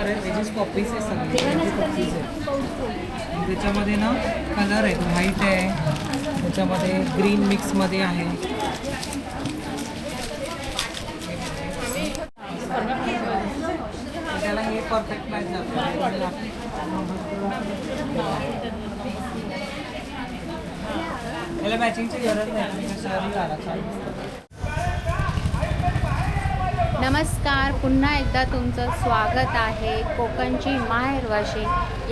प्रकार आहे wedges copies आहे सगळे. कॉपीज आहे त्याच्यामध्ये ना कलर आहेत. व्हाईट आहे. त्याच्यामध्ये ग्रीन मिक्समध्ये आहे. त्याला हे परफेक्ट मॅच जातं याला मॅचिंगची गरज नाही. तुम्ही आला चालू नमस्कार पुन्हा एकदा तुमचं स्वागत आहे कोकणची माहेरवाशी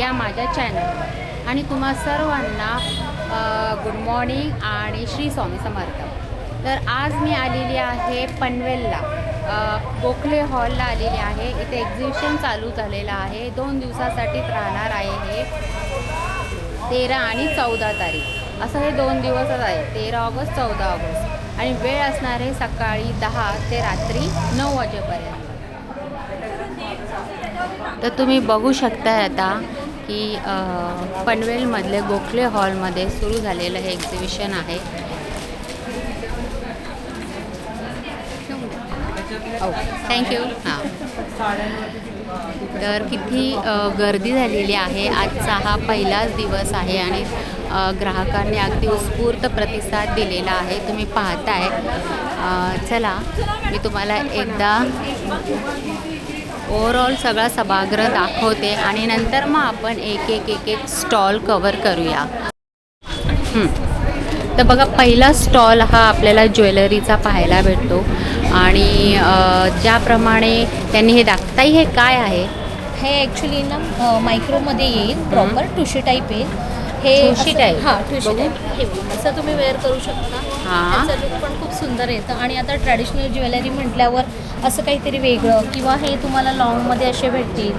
या माझ्या चॅनल आणि तुम्हा सर्वांना गुड मॉर्निंग आणि श्री स्वामी समर्थ. तर आज मी आलेली आहे पनवेलला. गोखले हॉलला आलेली आहे. इथे एक्झिबिशन चालू झालेलं आहे. दोन दिवसासाठीच राहणार आहे हे तेरा आणि चौदा तारीख. असं हे दोन दिवसच आहे. तेरा ऑगस्ट चौदा ऑगस्ट. आणि वेळ असणार आहे सकाळी दहा ते रात्री नऊ वाजेपर्यंत. तर तुम्ही बघू शकताय आता की पनवेलमधले गोखले हॉलमध्ये सुरू झालेलं हे एक्झिबिशन आहे. ओ थँक्यू हां. तर किती गर्दी झालेली आहे. आजचा हा पहिलाच दिवस आहे आणि ग्राहकांनी अगदी उत्स्फूर्त प्रतिसाद दिलेला आहे. तुम्ही पाहताय. चला मी तुम्हाला एकदा ओव्हरऑल सगळा सभागृह दाखवते आणि नंतर मग आपण एक एक एक एक स्टॉल कवर करूया. तर बघा पहिला स्टॉल हा आपल्याला ज्वेलरीचा पाहायला भेटतो. आणि ज्याप्रमाणे त्यांनी हे दाखताही हे काय आहे? हे ॲक्च्युली ना मायक्रोमध्ये येईल प्रॉपर टुशी टाईप येईल. हे असं- टाईप? हां टुशी बघू. टाईप हे बघ, असं तुम्ही वेअर करू शकता. हां. त्याचं लुक पण खूप सुंदर येतं. आणि आता ट्रॅडिशनल ज्वेलरी म्हटल्यावर असं काहीतरी वेगळं. किंवा हे तुम्हाला लॉंगमध्ये असे भेटतील.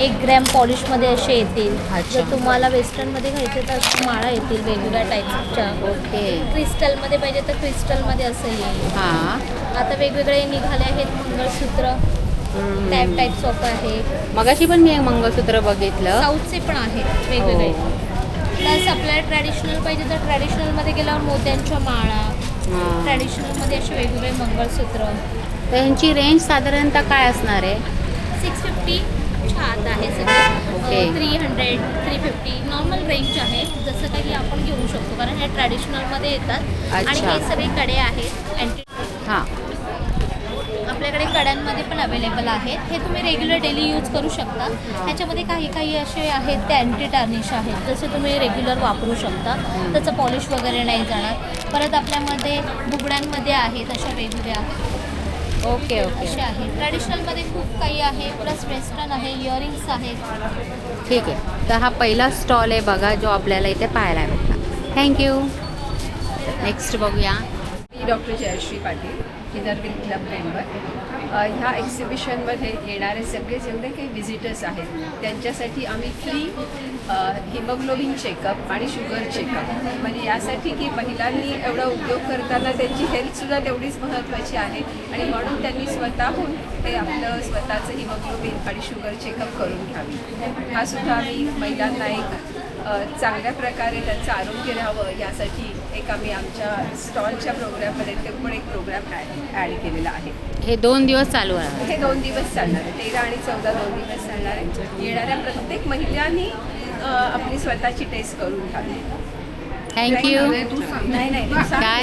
एक ग्रॅम पॉलिशमध्ये असे येतील. अच्छा. जर तुम्हाला वेस्टर्नमध्ये घ्यायचे तर माळा येतील वेगवेगळ्या टाईपच्या ओके. क्रिस्टलमध्ये पाहिजे तर क्रिस्टलमध्ये असं येईल. हां. आता वेगवेगळे निघाले आहेत मंगळसूत्र. हं. टॅप टाईप्स ऑफ आहे. मगाशी पण मी एक मंगळसूत्र बघितलं. साऊथचे पण आहेत वेगवेगळे. हो. प्लस आपल्याला ट्रॅडिशनल पाहिजे तर ट्रॅडिशनलमध्ये गेल्यावर मोत्यांच्या माळा हां. ट्रॅडिशनलमध्ये असे वेगवेगळे मंगळसूत्र. तर ह्यांची रेंज साधारणतः काय असणार आहे? सिक्स फिफ्टीच्या आत आहे. सगळे three hundred three fifty normal range आहे. जसं काही आपण घेऊ शकतो कारण हे ट्रॅडिशनलमध्ये येतात. आणि अच्छा. हे सगळे कडे आहेत. अँटी हां. आपल्याकडे कड्यांमध्ये पण अवेलेबल आहेत. हे तुम्ही रेग्युलर डेली यूज करू शकता. ह्याच्यामध्ये काही काही असे आहेत ते अँटी टार्निश आहेत. जसे तुम्ही रेग्युलर वापरू शकता. त्याचं पॉलिश वगैरे नाही जाणार. परत आपल्यामध्ये बुगड्यांमध्ये आहेत अशा वेगवेगळ्या. Okay okay. अशा आहेत. ट्रॅडिशनलमध्ये खूप काही आहे. प्लस वेस्टर्न आहे इयरिंग्स आहेत. ठीक आहे. तर हा पहिला स्टॉल आहे बघा जो आपल्याला इथे पाहायला भेटला. थँक्यू नेक्स्ट बघूया. मी doctor Jayashree Patil. Inner Wheel club member ह्या एक्झिबिशनमध्ये येणारे सगळे जेवढे काही व्हिजिटर्स आहेत त्यांच्यासाठी आम्ही फ्री हिमोग्लोबिन चेकअप आणि शुगर चेकअप म्हणजे यासाठी की महिलांनी एवढा उपयोग करताना त्यांची हेल्थसुद्धा तेवढीच महत्त्वाची आहे. आणि म्हणून त्यांनी स्वतःहून ते आपलं स्वतःचं हिमोग्लोबिन आणि शुगर चेकअप करून घ्यावी. हा सुद्धा आम्ही महिलांना एक चांगल्या प्रकारे त्यांचं आरोग्य राहावं यासाठी एक आम्ही आमच्या स्टॉलच्या प्रोग्राममध्ये ते पण एक प्रोग्राम ॲड केलेला आहे. हे दोन दिवस चालू आहे. हे दोन दिवस चालणार आहे. तेरा आणि चौदा दोन दिवस चालणार आहे. येणाऱ्या प्रत्येक महिलांनी आपली स्वतःची टेस्ट करून घ्यावी. थँक्यू नाही नाही काय?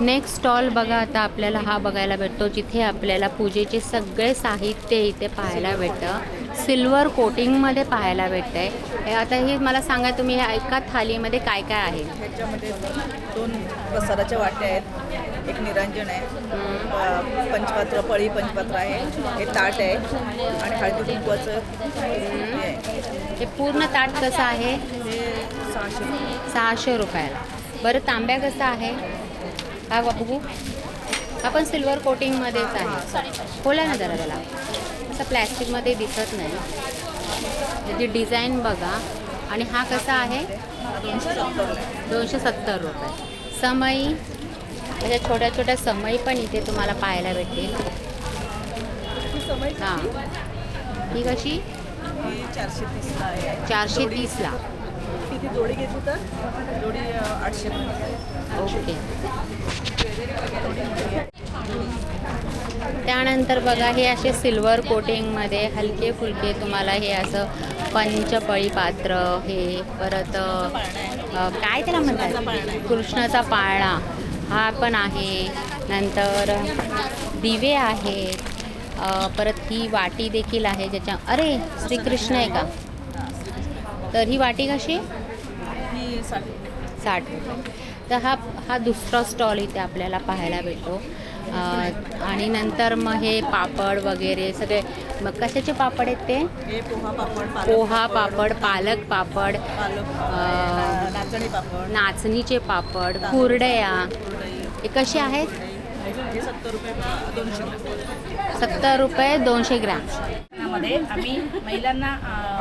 नेक्स्ट स्टॉल बघा आता आपल्याला हा बघायला भेटतो जिथे आपल्याला पूजेचे सगळे साहित्य इथे पाहायला भेटतं. सिल्वर कोटिंगमध्ये पाहायला भेटतं आहे हे आता हे मला सांगा तुम्ही ह्या एका थालीमध्ये काय काय आहे? ह्याच्यामध्ये दोन प्रसादाच्या वाट्या आहेत एक निरंजन आहे. अ, पंचपात्र पळी पंचपात्र आहे हे ताट आहे आणि हळदी कुंकवाचं हे आहे. हे पूर्ण ताट कसं आहे? हे सहाशे रुपये. सहाशे रुपयाला. बरं तांब्या कसं आहे? हा बघू हा पण सिल्वर कोटिंगमध्येच आहे. खोला ना जरा त्याला असं प्लॅस्टिकमध्ये दिसत नाही. त्याची डिझाईन बघा. आणि हा कसा आहे? दोनशे सत्तर रुपये. समई अशा छोट्या छोट्या समई पण इथे तुम्हाला पाहायला भेटतील. हां. ही कशी? चारशे तीसला. आहे चारशे तीसला किती जोडी घेतली तर जोडी आठशे ओके. त्यानंतर बघा हे असे सिल्वर कोटिंगमध्ये हलके फुलके तुम्हाला हे असं पंचपळी पात्र हे परत काय त्याला म्हणतात? कृष्णाचा पाळणा हा पण आहे. नंतर दिवे आहेत. परत ही वाटी देखील आहे ज्याच्या अरे श्रीकृष्ण आहे का? तर ही वाटी कशी? साठ तर हा हा दुसरा स्टॉल इथे आपल्याला पाहायला भेटतो. आणि नंतर मग हे पापड वगैरे सगळे मग कशाचे पापड आहेत ते? पोहा पापड पालक पापड. नाचणीचे पापड कुरडया. हे कसे आहेत? सत्तर रुपये दोनशे ग्रॅम. मध्ये आम्ही महिलांना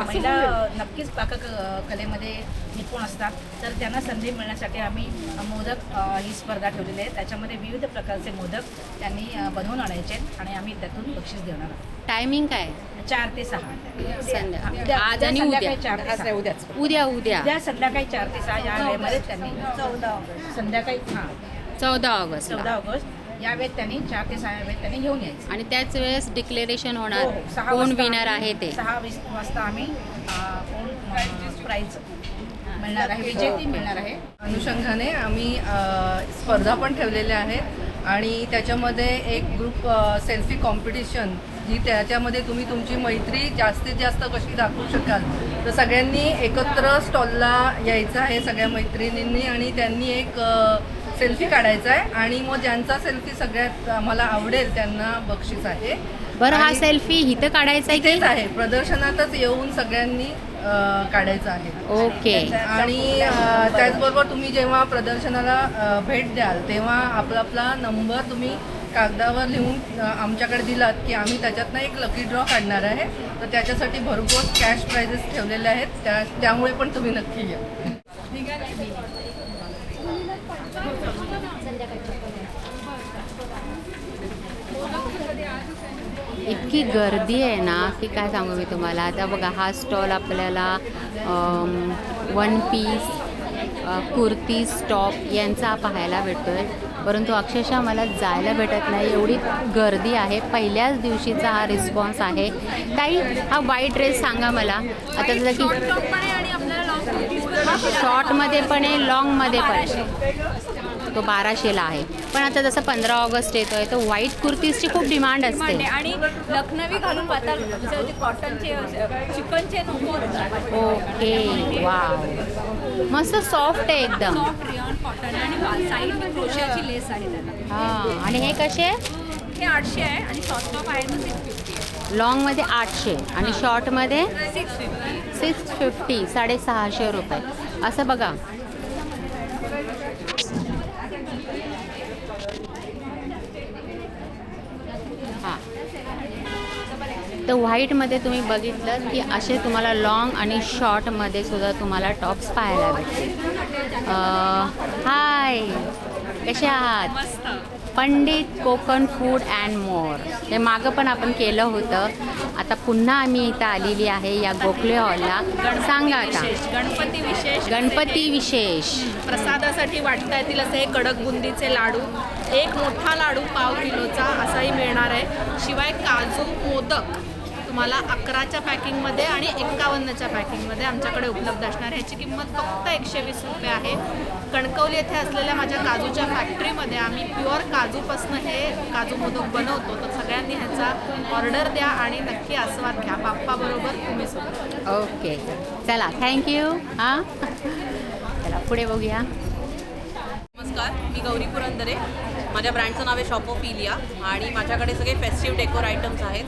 महिला नक्कीच पाकक कलेमध्ये निपुण असतात. तर त्यांना संधी मिळण्यासाठी आम्ही मोदक ही स्पर्धा ठेवलेली आहे. त्याच्यामध्ये विविध प्रकारचे मोदक त्यांनी बनवून आणायचे आणि आम्ही त्यातून बक्षीस देणार आहोत. टायमिंग काय चार ते सहा. आज उद्या आणि उद्या संध्याकाळी चार ते सहा. उद्या उद्या उद्या. संध्याकाळी चार ते सहा या वेळेमध्ये त्यांनी संध्याकाळी हां. चौदा ऑगस्ट चौदा ऑगस्ट. या वेळेत त्यांनी चार ते सहा या वेळेत त्यांनी घेऊन यायचं. आणि त्याच वेळेस डिक्लेरेशन हो, होणार. हो. सहा कोण वाजता विनर आम्ही- आहे ते? सहा वीस वाजता आम्ही अ, कोण प्राईज मिळणार आहे विजेती मिळणार आहे. अनुषंगाने आम्ही अ, स्पर्धा पण ठेवलेल्या आहेत आणि त्याच्यामध्ये एक ग्रुप सेल्फी कॉम्पिटिशन जी त्याच्यामध्ये तुम्ही तुमची मैत्री जास्तीत जास्त कशी दाखवू शकाल तर सगळ्यांनी एकत्र स्टॉलला यायचं आहे सगळ्या मैत्रिणींनी आणि त्यांनी एक सेल्फी काढायचा आहे आणि मग ज्यांचा सेल्फी सगळ्यात आम्हाला आवडेल त्यांना बक्षीस आहे. बरं हा सेल्फी इथं काढायचा आहे तेच की आहे. प्रदर्शनातच येऊन सगळ्यांनी काढायचं आहे. ओके. आणि अ, त्याचबरोबर तुम्ही जेव्हा प्रदर्शनाला अ, भेट द्याल तेव्हा आपला आपला नंबर तुम्ही कागदावर लिहून अ, आमच्याकडे दिलात की आम्ही त्याच्यातनं एक लकी ड्रॉ काढणार आहे. तर त्याच्यासाठी भरघोस कॅश प्राइजेस ठेवलेले आहेत. त्या त्यामुळे पण तुम्ही नक्की या इतकी गर्दी आहे ना की काय सांगू मी तुम्हाला. आता बघा हा स्टॉल आपल्याला वन पीस कुर्ती स्टॉप यांचा पाहायला भेटतो आहे परंतु अक्षरशः मला जायला भेटत नाही. एवढी गर्दी आहे. पहिल्याच दिवशीचा हा रिस्पॉन्स आहे. ताई हा वाईट ड्रेस सांगा मला. आता जसं की शॉर्टमध्ये पण आहे लॉंगमध्ये पण आहे. तो बाराशेला आहे. पण आता जसं पंधरा ऑगस्ट येतोय तर व्हाईट कुर्तीजची खूप डिमांड असते. आणि लखनवी घालून पाहतात कॉटनचे चिकनचे ओके वाव. मस्त सॉफ्ट आहे एकदम. आणि आहे हां आणि हे कसे हे आठशे आहे आणि शॉर्ट टॉप आहे फिफ्टी लॉंगमध्ये आठशे आणि शॉर्टमध्ये सिक्स फिफ्टी साडेसहाशे रुपये. असं बघा. तर व्हाईटमध्ये तुम्ही बघितलं की असे तुम्हाला लॉंग आणि शॉर्टमध्ये सुद्धा तुम्हाला टॉप्स पाहायला भेटतील. हाय कसे आहात? Pandit Konkan food and more हे मागं पण आपण केलं होतं. आता पुन्हा आम्ही इथं आलेली आहे या गोखले हॉलला सांगा आता. गणपती विशेष गणपती विशेष. प्रसादासाठी वाटता येतील असे कडक बुंदीचे लाडू. एक मोठा लाडू पाव किलोचा असाही मिळणार आहे. शिवाय काजू मोदक तुम्हाला अकराच्या पॅकिंगमध्ये आणि एक्कावन्नच्या पॅकिंगमध्ये आमच्याकडे उपलब्ध असणार. ह्याची किंमत फक्त एकशे वीस रुपये आहे. कणकवली येथे असलेल्या माझ्या काजूच्या फॅक्टरीमध्ये आम्ही प्युअर काजूपासून हे काजू मोदक बनवतो. तर सगळ्यांनी ह्याचा ऑर्डर द्या आणि नक्की आस्वाद घ्या. बाप्पाबरोबर तुम्ही सुद्धा ओके. चला थँक्यू हां? चला पुढे बघूया. नमस्कार मी गौरी पुरंदरे. माझ्या ब्रँडचं नाव आहे शॉप ऑफ इलिया आणि माझ्याकडे सगळे फेस्टिव्ह डेकोर आयटम्स आहेत.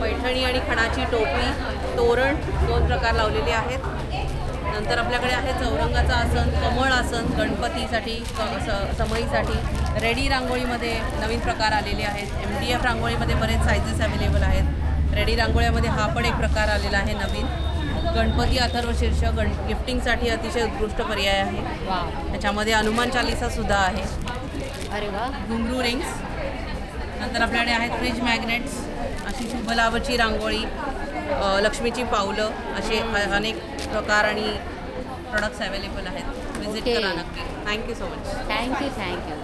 पैठणी आणि खणाची टोपी तोरण दोन प्रकार लावलेले आहेत. नंतर आपल्याकडे आहे चौरंगाचं आसन कमळ आसन गणपतीसाठी समईसाठी. रेडी रांगोळीमध्ये नवीन प्रकार आलेले आहेत. एम डी एफ रांगोळीमध्ये बरेच सायझेस अवेलेबल आहेत. रेडी रांगोळ्यामध्ये हा पण एक प्रकार आलेला आहे नवीन. गणपती अथर्व शीर्ष गण गिफ्टिंगसाठी अतिशय उत्कृष्ट पर्याय आहे. वा त्याच्यामध्ये हनुमान चालिसा सुद्धा आहे. अरे वा. घुंगरू रिंग्स. नंतर आपल्याकडे आहेत फ्रीज मॅग्नेट्स अशी शुभलाभची रांगोळी अ, लक्ष्मीची पावलं असे अ- अनेक प्रकार आणि प्रोडक्ट्स अवेलेबल आहेत. Visit Okay. करा नक्की. Thank you so much thank you thank you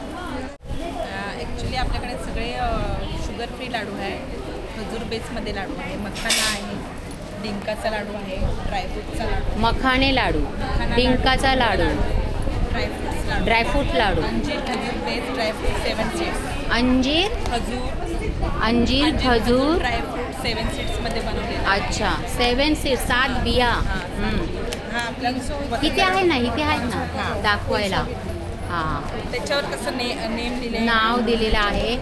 actually आपल्याकडे सगळे शुगर फ्री लाडू आहे खजूर बेसमध्ये लाडू आहे मखाना आहे. डिंकाचा लाडू आहे ड्रायफ्रूटचा लाडू. मखाणे लाडू डिंकाचा लाडू. ड्रायफ्रूट्स लाडू. ड्रायफ्रूट लाडू. अंजीर खजूर बेस ड्रायफ्रूट सेवन सीड्स अंजीर? खजूर. अंजीर खजूर ड्रायफ्रूट सेवन सीड्समध्ये बनवलेला अच्छा सेवन सीट सात बिया. हा. इथे आहे ना इथे आहेत ना? दाखवायला. हां. त्याच्यावर कसं ने नेम दिले नाव दिलेलं आहे.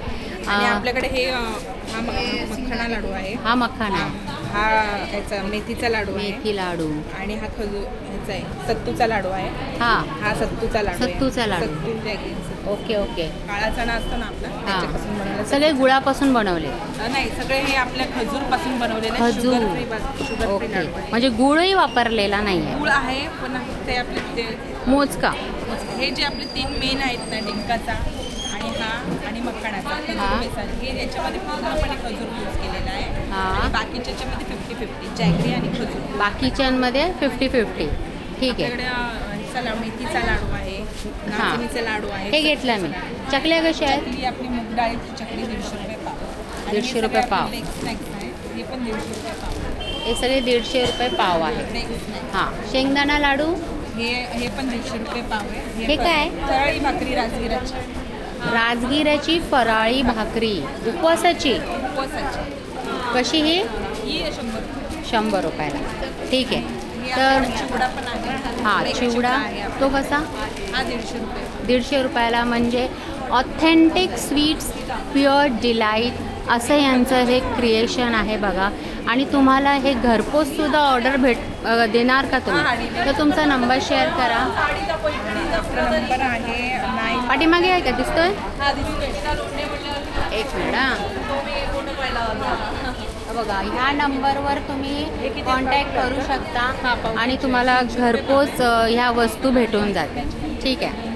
आणि आपल्याकडे हे हा म- मखाना लाडू आहे. हा मखाना हा ह्याचा मेथीचा लाडू आहे. मेथी लाडू. आणि हा खजूर ह्याचा आहे. सत्तूचा लाडू आहे. हा. हा सत्तूचा लाडू आहे. सत्तूचा लाडू. Sattu okay okay. काळा चणा असतो ना आपला त्याच्यापासून बनवलेला सगळे गुळापासून बनवले. अ, नाही सगळे हे आपल्या खजूरपासून बनवलेले खजूर. Sugar free sugar free okay. Laddu आहे. म्हणजे गुळही वापरलेला नाही गुळ आहे पण ते आपले ते मोजका. हे जे आपले तीन मेन आहेत ना डिंकाचा आणि हा आणि मखाणाचा हा. बेसन हे याच्यामध्ये पूर्णपणे खजूर हा. फिफ्टी फिफ्टी जॅगरी आणि खजूर. बाकीच्यांमध्ये फिफ्टी फिफ्टी ठीक आहे. आपल्याकडे लाडू मेथीचा लाडू आहे नाचणीचा लाडू आहे हे घेतलं मी. चकल्या कशा आहेत? चकली आपली मूग डाळीची चकली दीडशे रुपये पाव. आणि हे 150 सगळे रुपये पाव. आपले leg snacks आहेत हे पण दीडशे रुपये पाव. हे सगळे दीडशे रुपये पाव आहे snacks. हां. शेंगदाणा लाडू? हे हे पण दीडशे रुपये पाव आहे. हे पण काय? तळी भाकरी राजगिराची राजगिराची फराळी भाकरी. उपवासाची? उपवासाची. कशी ही? शंभर रुपये. शंभर रुपयाला. ठीक आहे. तर आपल्याकडे चिवडा पण आहे. हा चिवडा. तो कसा? हा दीडशे रुपये. दीडशे रुपयाला म्हणजे ऑथेंटिक स्वीट्स प्युअर डिलाईट असं यांचं हे क्रिएशन आहे बघा. आणि तुम्हाला हे घरपोचसुद्धा ऑर्डर भेट देणार का तुम्ही? तर तुमचा नंबर शेअर करा. नंबर आहे. पाठीमागे आहे का? हा दिसतोय. एक मिनिट हां. बघा ह्या नंबरवर तुम्ही कॉन्टॅक्ट करू शकता आणि तुम्हाला घरपोच ह्या वस्तू भेटून जाते ठीक आहे.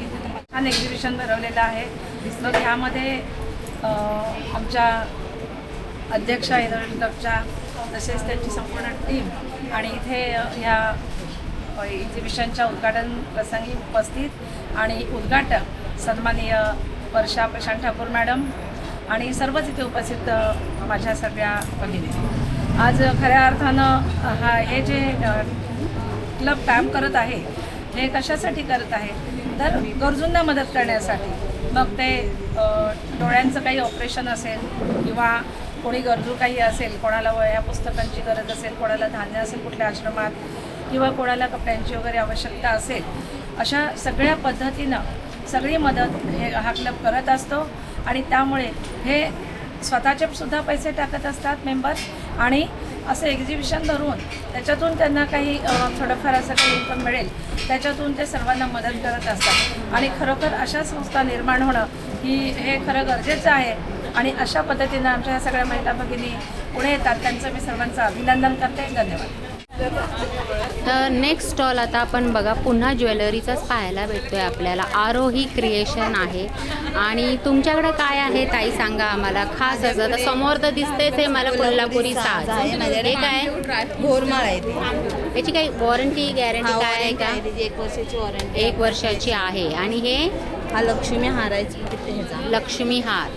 छान एक्झिबिशन भरवलेलं आहे. मग ह्यामध्ये आमच्या अध्यक्ष क्लबच्या तसेच त्यांची संपूर्ण टीम आणि इथे ह्या एक्झिबिशनच्या उद्घाटन प्रसंगी उपस्थित आणि उद्घाटक सन्माननीय वर्षा प्रशांत ठाकूर मॅडम आणि सर्वच इथे उपस्थित माझ्या सगळ्या भगिनी. आज खऱ्या अर्थानं हा हे जे क्लब काम करत आहे हे कशासाठी करत आहे? तर गरजूंना मदत करण्यासाठी. मग ते डोळ्यांचं काही ऑपरेशन असेल किंवा कोणी गरजू काही असेल कोणाला वया पुस्तकांची गरज असेल कोणाला धान्य असेल कुठल्या आश्रमात किंवा कोणाला कपड्यांची वगैरे आवश्यकता असेल अशा सगळ्या पद्धतीनं सगळी मदत हे हा क्लब करत असतो. आणि त्यामुळे हे स्वतःचे सुद्धा पैसे टाकत असतात मेंबर्स आणि असं एक्झिबिशन धरून त्याच्यातून त्यांना काही थोडंफार असं काही इन्कम मिळेल त्याच्यातून ते सर्वांना मदत करत असतात. आणि खरोखर अशा संस्था निर्माण होणं ही हे खरं गरजेचं आहे. आणि अशा पद्धतीनं आमच्या ह्या सगळ्या महिला भगिनी पुढे येतात. त्यांचं मी सर्वांचं अभिनंदन करते. धन्यवाद. तर नेक्स्ट स्टॉल आता आपण बघा पुन्हा ज्वेलरीचाच पाहायला भेटतोय आपल्याला. आरोही क्रिएशन आहे. आणि तुमच्याकडे काय आहे ताई सांगा आम्हाला. खास असं तर समोर तर दिसतेच हे मला कोल्हापुरी साज. हे काय? घोरमाळ आहे ती. याची काही वॉरंटी गॅरंटी काय आहे का? आहे एक वर्षाची वॉरंटी एक वर्षाची आहे. आणि हे? हा लक्ष्मी हारायची लक्ष्मी हार.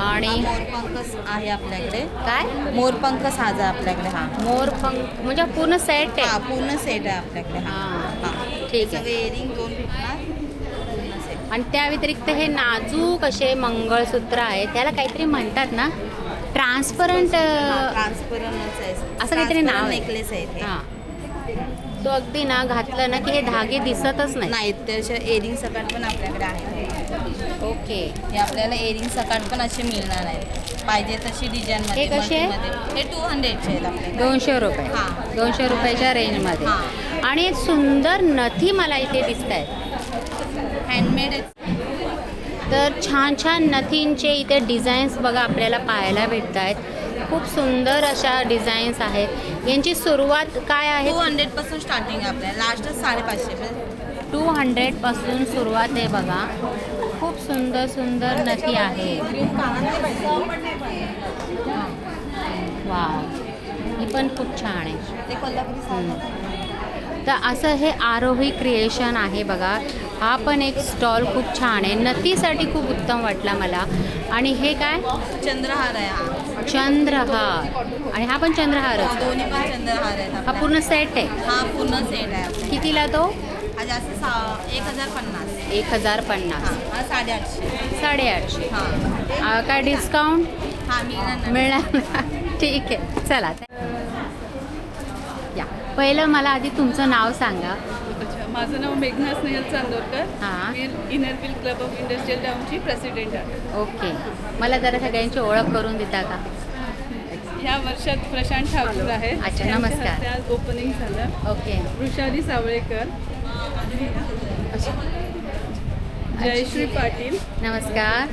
आणि मोरपंख आहे आपल्याकडे. काय? मोरपंख साज आहे आपल्याकडे. हा मोर पंख म्हणजे पूर्ण सेट हा आहे पूर्ण सेट आहे आपल्याकडे हा. हां हा. ठीक आहे. इयरिंग दोन भेटणार. पूर्ण सेट आणि त्या व्यतिरिक्त हे नाजूक असे मंगळसूत्र आहे. त्याला काहीतरी म्हणतात ना ट्रान्सपरंट ट्रान्सपरंटच आहे. असं काहीतरी नाव आहे. नेकलेस आहे ते. हां. तो अगदी ना घातलं ना की हे धागे दिसतच नाही. नाही त्याच्या एरिंग सकाट पण आपल्याकडे आहे. ओके. हे आपल्याला एरिंग सकाट पण असे मिळणार आहेत. पाहिजे तशी डिझाईन हे कसे? आहे? हे टू हंड्रेडचे आहेत आपल्याकडे दोनशे रुपये. हां. दोनशे रुपयाच्या रेंजमध्ये हां. आणि सुंदर नथी मला इथे दिसत आहेत हँडमेड आहेत. तर छान छान नथींचे इथे डिझाईन्स बघा आपल्याला पाहायला भेटत आहेत खूप सुंदर अशा डिझाईन्स आहेत. यांची सुरुवात काय आहे? टू हंड्रेडपासून स्टार्टिंग आहे आपल्याला लास्टच साडेपाचशे. टू हंड्रेडपासून सुरुवात आहे बघा. खूप सुंदर सुंदर नथी आहे. वा ही पण खूप छान आहे. तर असं हे आरोही क्रिएशन आहे बघा. हा पण एक स्टॉल खूप छान आहे. नथीसाठी खूप उत्तम वाटला मला. आणि हे काय? चंद्रहार आहे हा. चंद्रहार. आणि हा पण चंद्रहारच दोन्ही पण चंद्रहार आहेत हा. पूर्ण सेट आहे. हा पूर्ण सेट आहे. कितीला तो? हा जास्त सा एक हजार पन्नास. एक हजार हा पन्नास. हा साडेआठशे. साडेआठशे. हा. आ, काय डिस्काउंट हा मिळणार ना. मिळणार ना? ठीक आहे. चला. या. पहिलं मला आधी तुमचं नाव सांगा. अच्छा माझं नाव मेघना स्नेहल चांदोरकर. हां. मी Inner Wheel club of industrial टाउनची president आहे. ओके. मला जरा सगळ्यांची ओळख करून देता का? ह्या वर्षात प्रशांत ठाकूर आहेत. अच्छा, नमस्कार. ओपनिंग झालं. ओके. वृषाली सावळेकर. जयश्री पाटील. नमस्कार.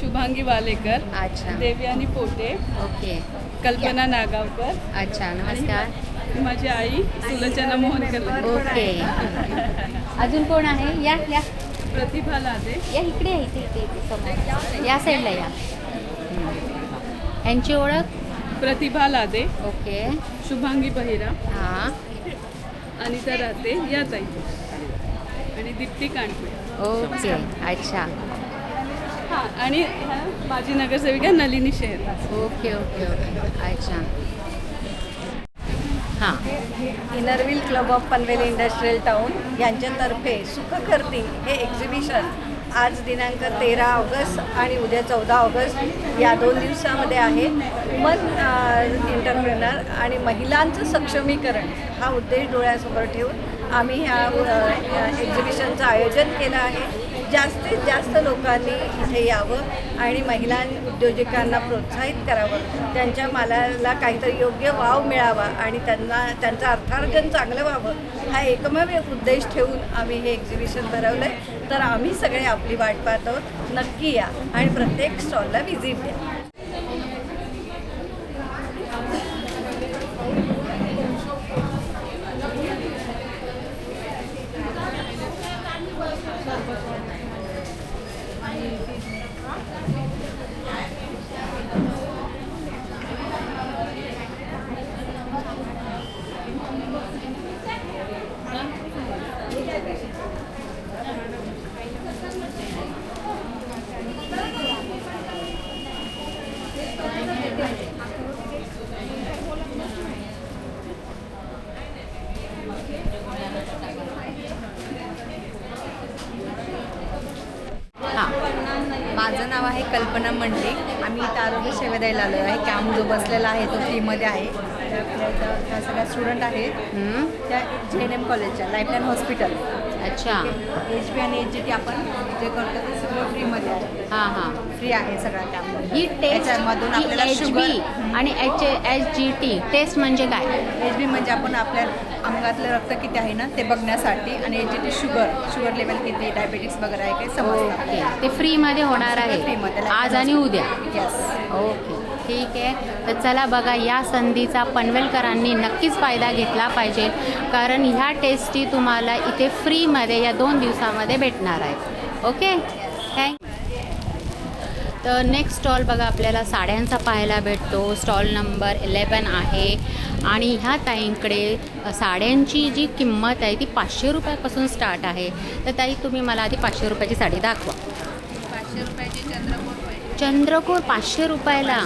शुभांगी वालेकर. अच्छा. देवयानी पोटे. ओके. कल्पना नागावकर. अच्छा नमस्कार. माझी आई सुलोचना मोहनकर ओके. अजून कोण आहे? या या. प्रतिभा लादे. या इकडे या, इथे इथे इथे समोर. या साईडला या. यांची ओळख? प्रतिभा लादे. ओके. शुभांगी बहिरा. हां. अनिता राते या ताई. आणि दीप्ती कांडपे ओके अच्छा. हां आणि माजी नगरसेविका Nalini Sher. Okay okay okay. अच्छा. हां. Inner Wheel club of Panvel industrial town यांच्यातर्फे सुखकर्ती हे एक्झिबिशन आज दिनांक तेरा ऑगस्ट आणि उद्या चौदा ऑगस्ट या दोन दिवसामध्ये आहे. वुमन एंटरप्रेनर आणि महिलांचं सक्षमीकरण हा उद्देश डोळ्यासमोर ठेवून आम्ही ह्या एक्झिबिशनचं आयोजन केलं आहे. जास्तीत जास्त लोकांनी इथे यावं आणि महिला उद्योजकांना प्रोत्साहित करावं. त्यांच्या मालाला काहीतरी योग्य वाव मिळावा आणि त्यांना त्यांचं अर्थार्जन चांगलं व्हावं हा एकमेव उद्देश ठेवून आम्ही हे एक्झिबिशन भरवलं आहे तर आम्ही सगळे आपली वाट पाहतो नक्की या. आणि प्रत्येक स्टॉलला व्हिजिट द्या हां माझं नाव आहे कल्पना मंडे आम्ही इथं आरोग्य सेवा द्यायला आलो आहे. कॅम्प जो बसलेला आहे तो फ्रीमध्ये आहे. त्या सगळ्या स्टुडंट आहेत. त्या जे एन एम कॉलेजच्या लाईफलाईन हॉस्पिटल अच्छा. एच बी आणि एच जी टी आपण जे करतो ते सगळं फ्रीमध्ये आहे. हां हां. फ्री आहे सगळा कॅम्प ही टेस्ट याच्यामधून आपल्याला एच बी आणि H H G T test म्हणजे काय? एच बी म्हणजे आपण आपल्या अंगातलं रक्त किती आहे ना ते बघण्यासाठी आणि H G T sugar sugar level किती डायबेटिक्स वगैरे आहे काही समजतं. ते फ्रीमध्ये होणार आहे. फ्रीमध्ये आज आणि उद्या. Yes. ओके ठीक आहे. तर चला बघा या संधीचा पनवेलकरांनी नक्कीच फायदा घेतला पाहिजे. कारण ह्या टेस्टी तुम्हाला इथे फ्रीमध्ये या दोन दिवसामध्ये भेटणार आहेत. ओके? थँक तर नेक्स्ट स्टॉल बघा आपल्याला साड्यांचा पाहायला भेटतो. स्टॉल नंबर इलेवन आहे. आणि ह्या ताईंकडे साड्यांची जी किंमत आहे ती पाचशे रुपयापासून स्टार्ट आहे. तर ताई तुम्ही मला आधी पाचशे रुपयाची साडी दाखवा. पाचशे रुपयाची चंद्रपूर चंद्रकोर पाचशे रुपयाला.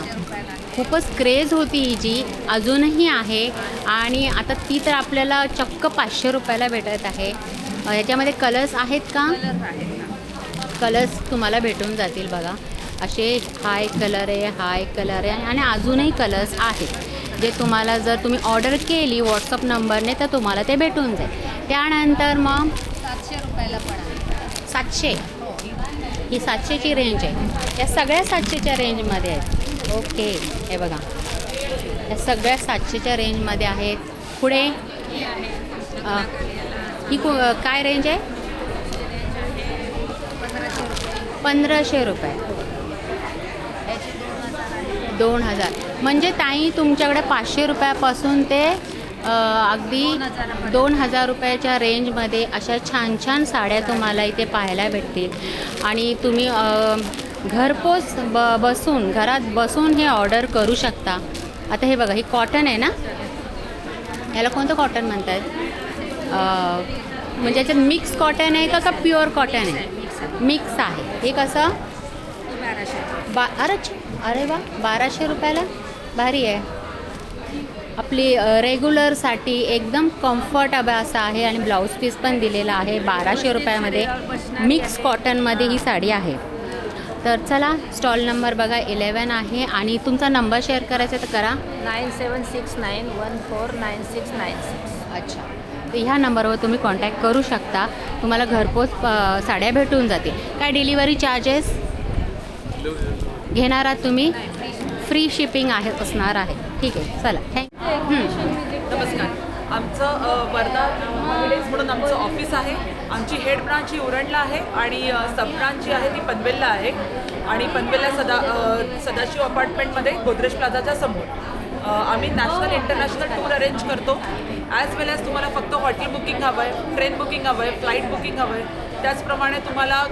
खूपच क्रेज होती ही जी. अजूनही आहे. आणि आता ती तर आपल्याला चक्क पाचशे रुपयाला भेटत आहे. याच्यामध्ये कलर्स आहेत का? कलर्स तुम्हाला भेटून जातील बघा. असे हा एक कलर आहे हा एक कलर आहे आणि अजूनही कलर्स आहेत. जे तुम्हाला जर तुम्ही ऑर्डर केली व्हॉट्सअप नंबरने तर तुम्हाला ते भेटून जाईल. त्यानंतर मग सातशे रुपयाला पण सातशे. ही सातशेची रेंज आहे. या सगळ्या सातशेच्या रेंजमध्ये आहेत. ओके हे बघा. या सगळ्या सातशेच्या रेंजमध्ये आहेत. पुढे ही को काय रेंज आहे? पंधराशे रुपये. दोन हजार. म्हणजे ताई तुमच्याकडे पाचशे रुपयापासून ते अगदी दोन हजार रुपयाच्या रेंजमध्ये अशा छान छान साड्या तुम्हाला इथे पाहायला भेटतील. आणि तुम्ही घरपोच ब बसून घरात बसून हे ऑर्डर करू शकता. आता हे बघा ही कॉटन आहे ना? याला कोणतं कॉटन म्हणतात म्हणजे याच्यात मिक्स कॉटन आहे का का प्युअर कॉटन आहे? मिक्स आहे. हे कसं? बा अरे अरे वा बाराशे रुपयाला? भारी आहे. आपली रेग्युलरसाठी एकदम कम्फर्टेबल असं आहे आणि ब्लाऊज पीस पण दिलेला आहे बाराशे रुपयामध्ये. मिक्स कॉटनमध्ये ही साडी आहे. तर चला स्टॉल नंबर बघा इलेवन आहे आणि तुमचा नंबर शेअर करायचा तर करा. Nine seven six nine one four nine six nine six अच्छा. तर ह्या नंबरवर तुम्ही कॉन्टॅक्ट करू शकता. तुम्हाला घरपोच साड्या भेटून जातील. काय डिलिव्हरी चार्जेस घेणार आहात तुम्ही? फ्री शिपिंग आहे असणार आहे. ठीक आहे चला थँक्यू नमस्कार. आमचं वर्धा विलेज म्हणून आमचं ऑफिस आहे. आमची हेड ब्रांच ही उरणला आहे आणि सब ब्रांच जी आहे ती पनवेलला आहे. आणि पनवेलला सदा सदाशिव अपार्टमेंटमध्ये गोदरेज प्लाझाच्या समोर. आम्ही नॅशनल इंटरनॅशनल टूर अरेंज करतो. ॲज वेल ॲज तुम्हाला फक्त हॉटेल बुकिंग हवं आहे ट्रेन बुकिंग हवं आहे फ्लाईट बुकिंग हवं आहे त्याचप्रमाणे तुम्हाला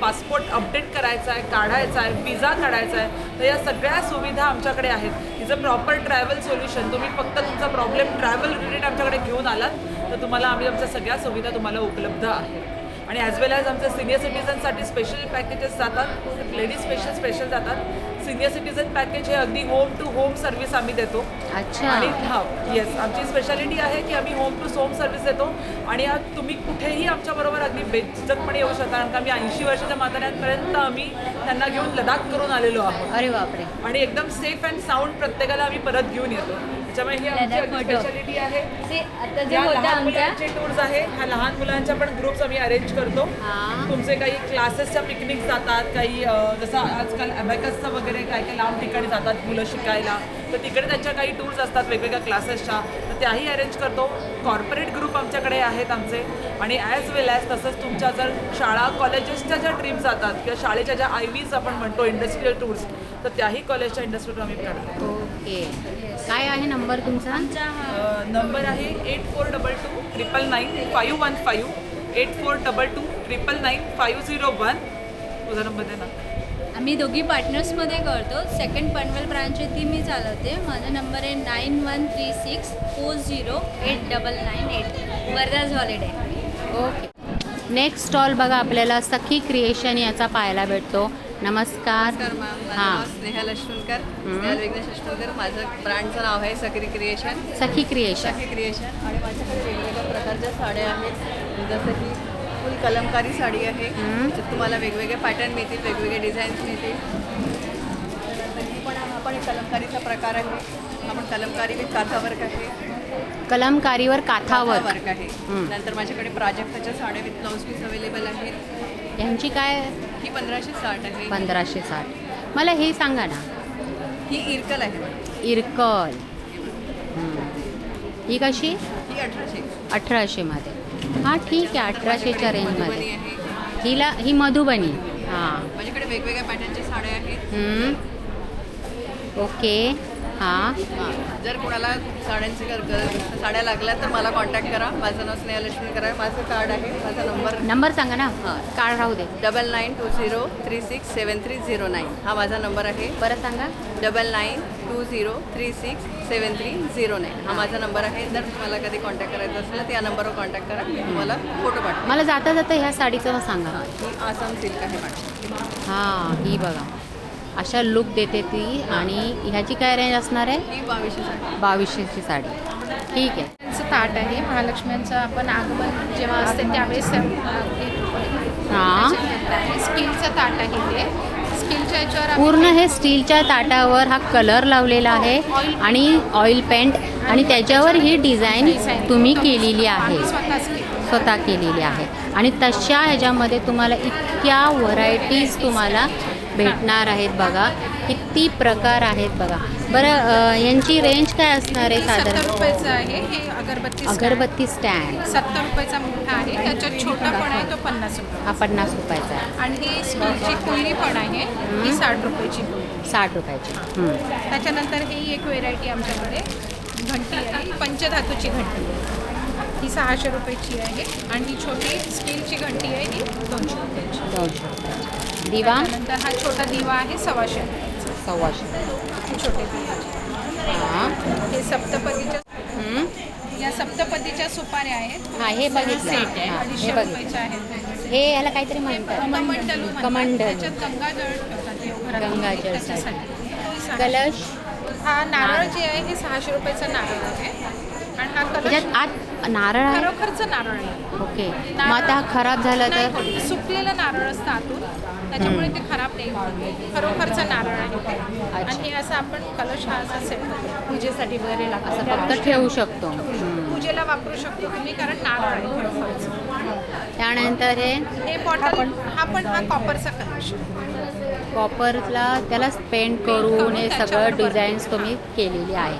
पासपोर्ट अपडेट करायचा आहे काढायचा आहे विजा काढायचा आहे तर या सगळ्या सुविधा आमच्याकडे आहेत. Is a proper travel solution. तुम्ही फक्त तुमचा प्रॉब्लेम ट्रॅव्हल रिलेटेड आमच्याकडे घेऊन आलात तर तुम्हाला आम्ही आमच्या सगळ्या सुविधा तुम्हाला उपलब्ध आहेत. आणि ॲज वेल ॲज आमच्या सिनियर सिटीजनसाठी स्पेशल पॅकेजेस जातात. लेडीज स्पेशल स्पेशल जातात. सिनियर सिटीजन पॅकेज हे अगदी होम टू होम सर्व्हिस आम्ही देतो. अच्छा. आणि हां येस आमची स्पेशालिटी आहे की आम्ही होम टू होम सर्व्हिस देतो. आणि तुम्ही कुठेही आमच्याबरोबर अगदी बेचिकपणे येऊ शकता. कारण का आम्ही ऐंशी वर्षाच्या म्हाताऱ्यांपर्यंत आम्ही त्यांना घेऊन लडाख करून आलेलो आहोत. अरे बापरे. आणि एकदम सेफ अँड साऊंड प्रत्येकाला आम्ही परत घेऊन येतो. त्याच्यामुळे ही आमची. स्पेशालिटी आहे आता जे या होतं लहान आमच्या मुलांचे टूर्स आहे ह्या लहान मुलांच्या पण ग्रुप्स आम्ही अरेंज करतो हां. तुमचे काही क्लासेसच्या पिकनिक जातात काही अ, जसं आजकाल अबॅकसचं वगैरे काही काही लांब ठिकाणी जातात मुलं शिकायला तर तिकडे त्यांच्या काही टूर्स असतात वेगवेगळ्या क्लासेसच्या तर त्याही अरेंज करतो. कॉर्पोरेट ग्रुप आमच्याकडे आहेत आमचे. आणि ॲज वेल ॲज तसंच तुमच्या जर शाळा कॉलेजेसच्या ज्या ट्रिप जातात किंवा शाळेच्या ज्या आय व्हीज आपण म्हणतो इंडस्ट्रियल टूर्स तर त्याही कॉलेजच्या इंडस्ट्री आम्ही करतो ओके. काय आहे नंबर तुमचा? नंबर आहे eight four double two triple nine five one five eight four double two triple nine five zero one तुझा नंबर दे ना. आम्ही दोघी पार्टनर्समध्ये करतो. सेकंड पनवेल ब्रांच आहे ती मी चालवते. माझा नंबर आहे nine one three six four zero eight double nine eight वर्धाज holiday okay next stall बघा आपल्याला सखी क्रिएशन याचा पाहायला भेटतो. नमस्कार. हां. अश्वनकर स्नेहल विघ्नेश अश्वनकर माझं ब्रँडचं नाव आहे Sakri creation Sakhi creation Sakhi creation आणि माझ्याकडे वेगवेगळ्या प्रकारच्या साड्या आहेत. जसं की कलमकारी साडी आहे. त्याच्यात तुम्हाला वेगवेगळे पॅटर्न मिळतील वेगवेगळे डिझाईन्स मिळतील. पण हा पण एक कलमकारीचा प्रकार आहे. आपण कलमकारी विथ काथा वर्क आहे. कलमकारीवर काथावर वर्क आहे. नंतर माझ्याकडे प्राजक्ताच्या साड्या विथ ब्लाऊज पीस अवेलेबल आहेत. यांची काय? ही पंधराशे साठ आहे. पंधराशे साठ. मला हे सांगा ना. ही इरकल आहे. इरकल. ही कशी? ही अठराशे. अठराशेमध्ये हां ठीक आहे अठराशेच्या रेंजमध्ये हिला ही मधुबनी. हां. माझ्याकडे वेगवेगळ्या पॅटर्नच्या साड्या आहेत. हम्म. ओके. हां. हां. जर कोणाला साड्यांचे गर- गर- साड्या लागल्या तर मला कॉन्टॅक्ट करा. माझं नाव स्नेहा लक्ष्मी करा. माझं कार्ड आहे. माझा नंबर नंबर सांगा ना. हां. कार्ड राहू दे. Double nine two zero three six seven three zero nine हा माझा नंबर आहे. परत सांगा. Double nine two zero three six seven three zero nine हा माझा नंबर आहे. जर तुम्हाला कधी कॉन्टॅक्ट करायचा असेल तर या नंबरवर कॉन्टॅक्ट करा. मी तुम्हाला फोटो पाठवा मला जाता जाता ह्या साडीचं सांगा. ही आसाम सिल्क आहे मॅडम हां ही बघा. अशा लुक देते ती आणि ह्याची काय रेंज असणार आहे? ही बावीसशे साडी. बावीसशेची साडी. ठीक आहे. त्यांचं ताट आहे. महालक्ष्म्यांचं आपण आगमन जेव्हा असते त्यावेळेस हां स्टीलचं ताट आहे ते स्टीलच्या याच्यावर आम्ही पूर्ण हे स्टीलच्या ताटावर हा कलर लावलेला आहे आणि ऑइल पेंट आणि त्याच्यावर ही डिझाईन तुम्ही केलेली आहे. स्वतः केलेली आहे. आणि तशा ह्याच्यामध्ये तुम्हाला इतक्या व्हरायटीज तुम्हाला भेटणार आहेत बघा. किती प्रकार आहेत बघा. बरं यांची रेंज काय असणार आहे सत्तर साधारण? रुपयाचं आहे. हे अगरबत्ती. अगरबत्ती स्टँड सत्तर रुपयाचा मोठा आहे. त्याच्यात छोटा पण आहे तो पन्नास रुपये. हा पन्नास रुपयाचा आहे. आणि ही स्टीलची कुळी पण आहे. ही साठ रुपयाची साठ रुपयाची. त्याच्यानंतर ही एक व्हेरायटी आमच्याकडे घंटी आहे. पंचधातूची घंटी. ही सहाशे रुपयाची आहे आणि ही छोटी स्टीलची घंटी आहे ही दोनशे रुपयाची. दोनशे दिवा? त्यानंतर हा छोटा दिवा आहे सव्वाशे रुपयाचा. सव्वाशे. हे छोटे दिवाचे हां. हे सप्तपदीच्या. या सप्त सप्तपदीच्या सुपाऱ्या आहेत. हा हे बघितलं. सेट आहे. हा, अडीचशे हे बघितलं. रुपयाचे आहेत हे याला काहीतरी म्हणतात. कमंडलू म्हणतात. कमंडलू. त्याच्यात गंगाजळ ठेवतात देवघरात. गंगाजळ त्याच्यासाठी. कलश? हा नारळ. जे आहे हे सहाशे रुपयाचा नारळ आहे. आणि हा कलश त्याच्यात आत नारळ आहे? खरोखरचं नारळ आहे ओके. मग आता हा खराब झाला नाही तर? होत. सुकलेलं नारळ असतं आतून. त्याच्यामुळे ते खराब नाही होत. खरोखरचं नारळ आहे. ते आणि हे असं आपण कलश हा असा सेट पूजेसाठी वगैरे लागतं. असं फक्त ठेवू शकतो. हम्म. पूजेला वापरू शकतो तुम्ही कारण नारळ आहे खरोखरचं. त्यानंतर हे? हे बॉटल हा पण हा कॉपरचा कलश. कॉपरला त्याला पेंट करून हे सगळं डिझाईन्स तुम्ही केलेली आहे.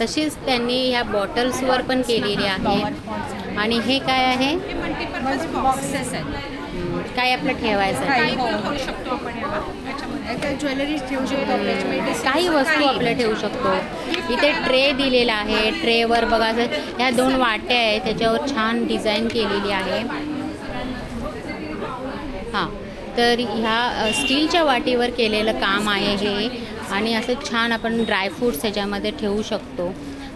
तशीच त्यांनी ह्या बॉटल्सवर पण केलेली आहे. आणि हे काय आहे? हे काय आपलं ठेवायचं? काही वस्तू आपल्या ठेवू शकतो. इथे ट्रे दिलेला आहे. ट्रेवर बघा असं ह्या दोन वाट्या आहेत. त्याच्यावर छान डिझाईन केलेली आहे. हां तर ह्या स्टीलच्या वाटीवर केलेलं काम आहे हे. आणि असं छान आपण ड्रायफ्रूट्स ह्याच्यामध्ये ठेवू शकतो.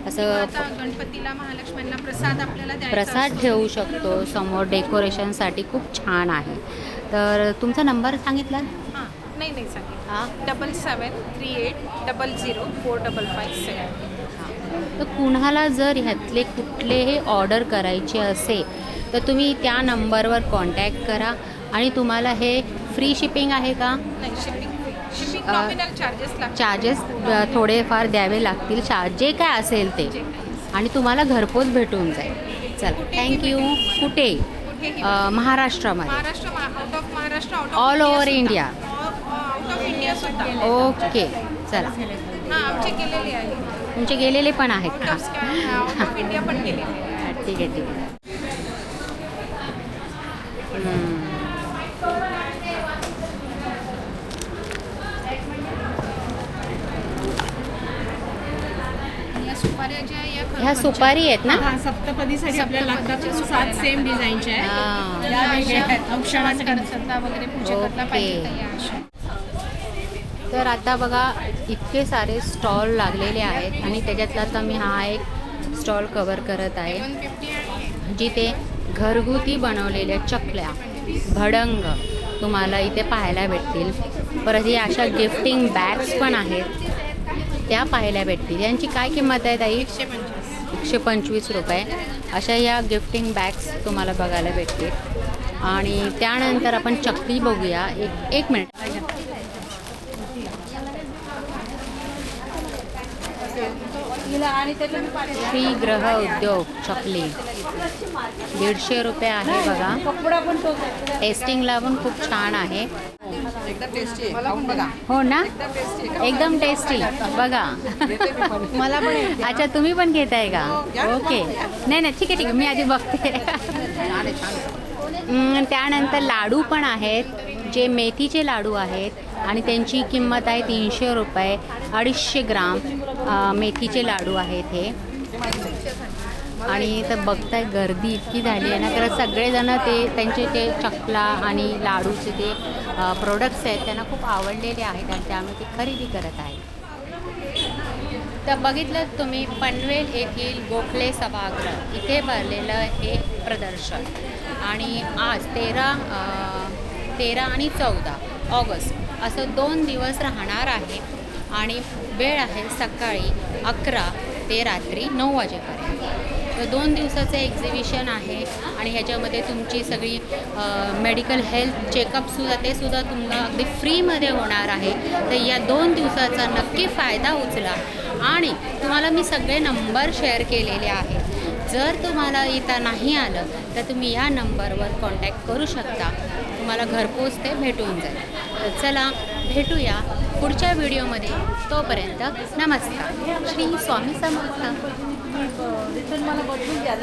असं गणपतीला महालक्ष्म्यांना प्रसाद आपल्याला प्रसाद. ठेवू शकतो. समोर डेकोरेशनसाठी खूप छान आहे. तर तुमचा नंबर सांगितला हां नाही नाही सांगेल हां. Double seven three eight double zero four double five seven तर कुणाला जर ह्यातले कुठलेही ऑर्डर करायचे असेल तर तुम्ही त्या नंबरवर कॉन्टॅक्ट करा. आणि तुम्हाला हे फ्री शिपिंग आहे का? नाही शिपिंग चार्जेस थोडेफार द्यावे लागतील. चा जे काय असेल ते. आणि तुम्हाला घरपोच भेटून जाईल. चला थँक्यू कुठे? महाराष्ट्रामध्ये. ऑल ओव्हर इंडिया ओके चला. हां तुमचे गेलेले पण आहेत ठीक आहे ठीक आहे हम्म. या सुपाऱ्या ज्या आहे, या ह्या सुपारी आहेत ना? हां सप्तपदीसाठी आपल्याला लागतात सात सेम डिझाईनच्या. आहेत. या वेगळ्या आहेत. औषधासाठी सध्या वगैरे पूजा करता पाहिजे ओके. तर या अशा. तर आता बघा इतके सारे स्टॉल लागलेले आहेत आणि त्याच्यातला आता मी हा एक स्टॉल कवर करत आहे. जिथे घरगुती बनवलेल्या चकल्या भडंग तुम्हाला इथे पाहायला भेटतील. परत ही अशा गिफ्टिंग बॅग्स पण आहेत. त्या पाहायला भेटतील. यांची काय किंमत आहे ताई? एकशे पंचवीस. रुपये. अशा या गिफ्टिंग बॅग्स तुम्हाला बघायला भेटतील. आणि त्यानंतर आपण चकली बघूया. एक एक मिनिट श्री ग्रह उद्योग चकली. दीडशे रुपये आहे बघा. टेस्टिंगला पण खूप छान आहे. एकदम टेस्टी आहे. खाऊन बघा. हो ना? एकदम टेस्टी बघा. मला पण अच्छा तुम्ही पण घेताय का? ओके. नाही नाही ठीक आहे ठीक आहे. मी आधी बघते. त्यानंतर लाडू पण आहेत. जे मेथीचे लाडू आहेत आणि त्यांची किंमत आहे तीनशे रुपये. अडीचशे ग्राम मेथीचे लाडू आहेत हे. आणि इथं बघताय गर्दी इतकी झाली आहे ना तर सगळेजण ते त्यांचे ते चकला आणि लाडूचे ते प्रोडक्ट्स आहेत त्यांना खूप आवडलेले आहेत आणि त्यामुळे ते खरेदी करत आहेत. तर बघितलं तुम्ही पनवेल येथील गोखले सभागृह इथे भरलेलं हे प्रदर्शन. आणि आज तेरा तेरा आणि चौदा ऑगस्ट असं दोन दिवस राहणार आहे आणि वेळ आहे सकाळी अकरा ते रात्री नऊ वाजेपर्यंत. दोन दिवसाचं एक्झिबिशन आहे आणि ह्याच्यामध्ये तुमची सगळी मेडिकल हेल्थ चेकअपसुद्धा ते सुद्धा तुम्हाला अगदी फ्रीमध्ये होणार आहे. तर या दोन दिवसाचा नक्की फायदा उचला. आणि तुम्हाला मी सगळे नंबर शेअर केलेले आहेत. जर तुम्हाला इथं नाही आलं तर तुम्ही या नंबरवर कॉन्टॅक्ट करू शकता. तुम्हाला घरपोच ते भेटून जाईल. चला भेटूया पुढच्या व्हिडिओमध्ये तोपर्यंत नमस्कार. श्री स्वामी समर्थ. मला बदलून द्या